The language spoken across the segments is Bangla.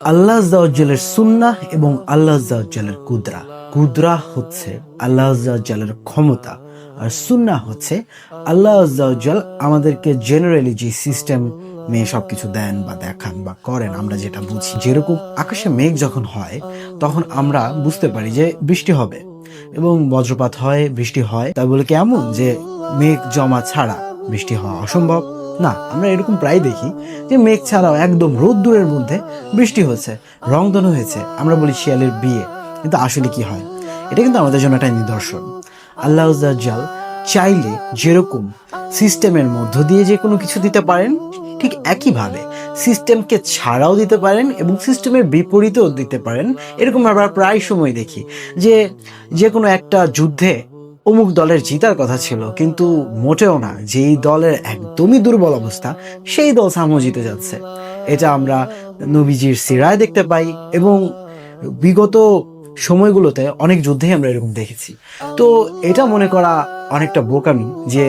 আল্লাহ আজ্জাউজ্জালের সুন্নাহ এবং আল্লাহ আজ্জাউজ্জালের কুদরা। কুদরা হচ্ছে আল্লাহ আজ্জাউজ্জালের ক্ষমতা আর সুন্না হচ্ছে আল্লাহ আজ্জাউজ্জাল আমাদেরকে জেনারেলি যে সিস্টেম মেয়ে সবকিছু দেন বা দেখান বা করেন, আমরা যেটা বুঝি, যেরকম আকাশে মেঘ যখন হয়, তখন আমরা বুঝতে পারি যে বৃষ্টি হবে এবং বজ্রপাত হয়, বৃষ্টি হয়। তাই বলে কি এমন যে মেঘ জমা ছাড়া বৃষ্টি হওয়া অসম্ভব? না, আমরা এরকম প্রায় দেখি যে মেঘ ছাড়াও একদম রোদ্দুরের মধ্যে বৃষ্টি হচ্ছে, রংধনু হয়েছে, আমরা বলি শিয়ালের বিয়ে। কিন্তু আসলে কি হয়? এটা কিন্তু আমাদের জন্য একটা নিদর্শন। আল্লাহ জাল চাইলে যেরকম সিস্টেমের মধ্য দিয়ে যে কোনো কিছু দিতে পারেন, ঠিক একইভাবে সিস্টেমকে ছাড়াও দিতে পারেন এবং সিস্টেমের বিপরীতেও দিতে পারেন, এরকম আমরা প্রায় সময় দেখি যে যে কোনো একটা যুদ্ধে অমুক দলের জিতার কথা ছিল, কিন্তু মোটেও না। যেই দলের একদমই দুর্বল অবস্থা, সেই দল সামো জিতে যাচ্ছে। এটা আমরা নবীজির সিরায় দেখতে পাই এবং বিগত সময়গুলোতে অনেক যুদ্ধেই আমরা এরকম দেখেছি। তো এটা মনে করা অনেকটা বোকামি যে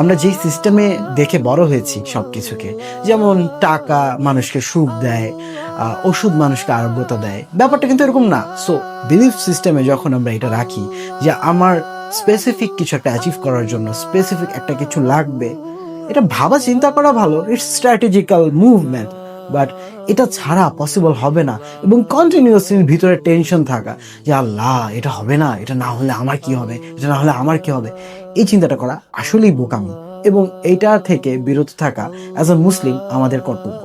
আমরা যেই সিস্টেমে দেখে বড় হয়েছি সব কিছুকে যেমন টাকা মানুষকে সুখ দেয় ওষুধ মানুষকে আরোগ্যতা দেয়, ব্যাপারটা কিন্তু এরকম না। সো বিলিফ সিস্টেমে যখন আমরা এটা রাখি যে আমার স্পেসিফিক কিছু একটা অ্যাচিভ করার জন্য স্পেসিফিক একটা কিছু লাগবে। এটা ভাবা, চিন্তা করা ভালো। ইটস স্ট্র্যাটেজিক্যাল মুভমেন্ট বাট এটা ছাড়া পসিবল হবে না। এবং কন্টিনিউয়াসলি ভিতরে টেনশন থাকা যে, আল্লাহ, এটা হবে না, এটা না হলে আমার কি হবে? এটা না হলে আমার কি হবে? এই চিন্তাটা করা আসলেই বোকামি। এবং এইটা থেকে বিরত থাকা অ্যাজ আ মুসলিম আমাদের কর্তব্য।